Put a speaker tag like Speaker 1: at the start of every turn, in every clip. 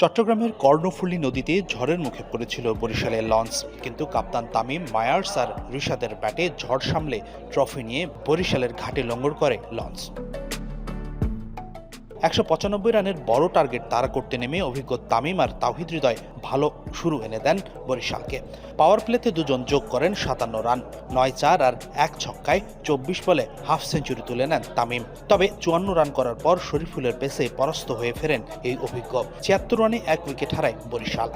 Speaker 1: চট্টগ্রামের কর্ণফুলী নদীতে ঝড়ের মুখে পড়েছিল বরিশালের লঞ্চ, কিন্তু কাপ্তান তামিম, মায়ার্স আর ঋষাদের ব্যাটে ঝড় সামলে ট্রফি নিয়ে বরিশালের ঘাটে লঙ্গর করে লঞ্চ। একশো পঁচানব্বই রানের বড় টার্গেট তারা করতে নেমে অভিজ্ঞ তামিম আর তাহিদ হৃদয় ভালো শুরু এনে দেন বরিশালকে। পাওয়ার প্লেতে দুজন যোগ করেন সাতান্ন রান। নয় চার আর এক ছক্কায় চব্বিশ বলে হাফ সেঞ্চুরি তুলে নেন তামিম। তবে চুয়ান্ন রান করার পর শরীফুলের পেসে পরাস্ত হয়ে ফেরেন এই অভিজ্ঞ। ছিয়াত্তর রানে এক উইকেট হারায় বরিশাল।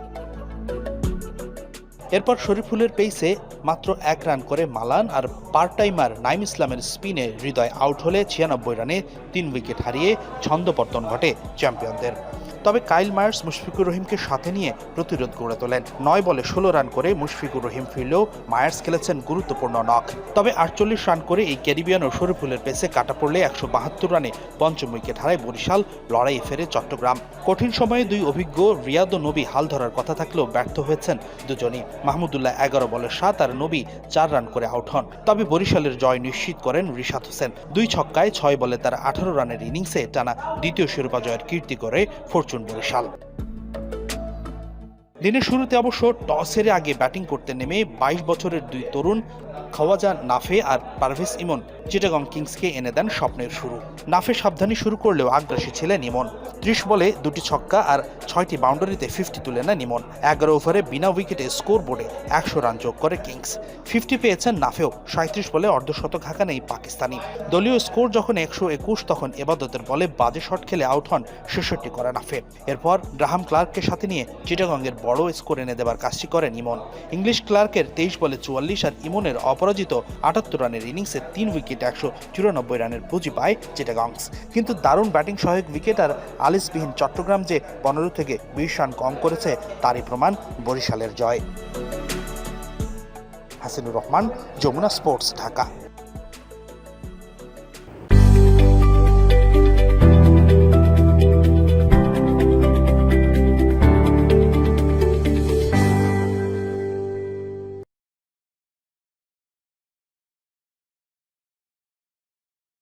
Speaker 1: এরপর শরীফুলের পেইসে মাত্র এক রান করে মালান আর পার্ট টাইমার নাইম ইসলামের স্পিনে হৃদয় আউট হলে ছিয়ানব্বই রানে তিন উইকেট হারিয়ে ছন্দপর্তন ঘটে চ্যাম্পিয়নদের। তবে কাইল মায়ার্স মুশফিকুর রহিমকে সাথে নিয়ে প্রতিরোধ গড়ে তোলেন। নয় বলে ষোলো রান করে মুশফিকুর রহিম ফিরলেও মায়ার্স খেলেছেন গুরুত্বপূর্ণ নক তবে আটচল্লিশ রান করে এই ক্যারিবিয়ান ও শরীফুলের পেসে কাটা পড়লে একশো বাহাত্তর রানে পঞ্চম উইকেট হারায় বরিশাল, লড়াইয়ে ফেরে চট্টগ্রাম। কঠিন সময়ে দুই অভিজ্ঞ রিয়াদ ও নবী হাল ধরার কথা থাকলেও ব্যর্থ হয়েছেন দুজনই। মাহমুদুল্লাহ এগারো বলে সাত আর নবী চার রান করে আউট হন। তবে বরিশালের জয় নিশ্চিত করেন রিশাদ হোসেন। দুই ছক্কায় ছয় বলে তার আঠারো রানের ইনিংসে টানা দ্বিতীয় শিরোপা জয়ের কীর্তি করে ফরচুন বরিশাল। দিনের শুরুতে অবশ্য টস হেরে আগে ব্যাটিং করতে নেমে বাইশ বছরের দুই তরুণ খাওয়াজা নাফে আর পারভেজ ইমন চিটাগং কিংসকে এনে দেন স্বপ্নের শুরু। নাফে সাবধানী শুরু করলেও আগ্রাসী ছিলেন ইমন। ত্রিশ বলে দুটি ছক্কা আর ছয়টি বাউন্ডারিতে ফিফটি তুলে নেন ইমন। এগারো ওভারে বিনা উইকেটে স্কোর বোর্ডে একশো রান যোগ করে কিংস। ফিফটি পেয়েছেন নাফেও, সাঁত্রিশ বলে অর্ধশতক হাঁকান এই পাকিস্তানি। দলীয় স্কোর যখন একশো একুশ, তখন এবাদতের বলে বাজে শট খেলে আউট হন ছেষট্টি করে নাফে। এরপর গ্রাহাম ক্লার্ককে সাথে নিয়ে চিটাগংয়ের বড় স্কোর এনে দেবার কাজটি করেন ইমন। ইংলিশ ক্লার্কের তেইশ বলে চুয়াল্লিশ আর ইমনের অপরাজিত আটাত্তর রানের ইনিংসে তিন উইকেট একশো চুরানব্বই রানের পুঁজি পায় চিটাগংস কিন্তু দারুণ ব্যাটিং সহায়ক উইকেট আর আলিসবিহীন চট্টগ্রাম যে পনেরো থেকে বিশ রান কম করেছে, তারই প্রমাণ বরিশালের জয়। হাসিনুর রহমান, যমুনা স্পোর্টস, ঢাকা।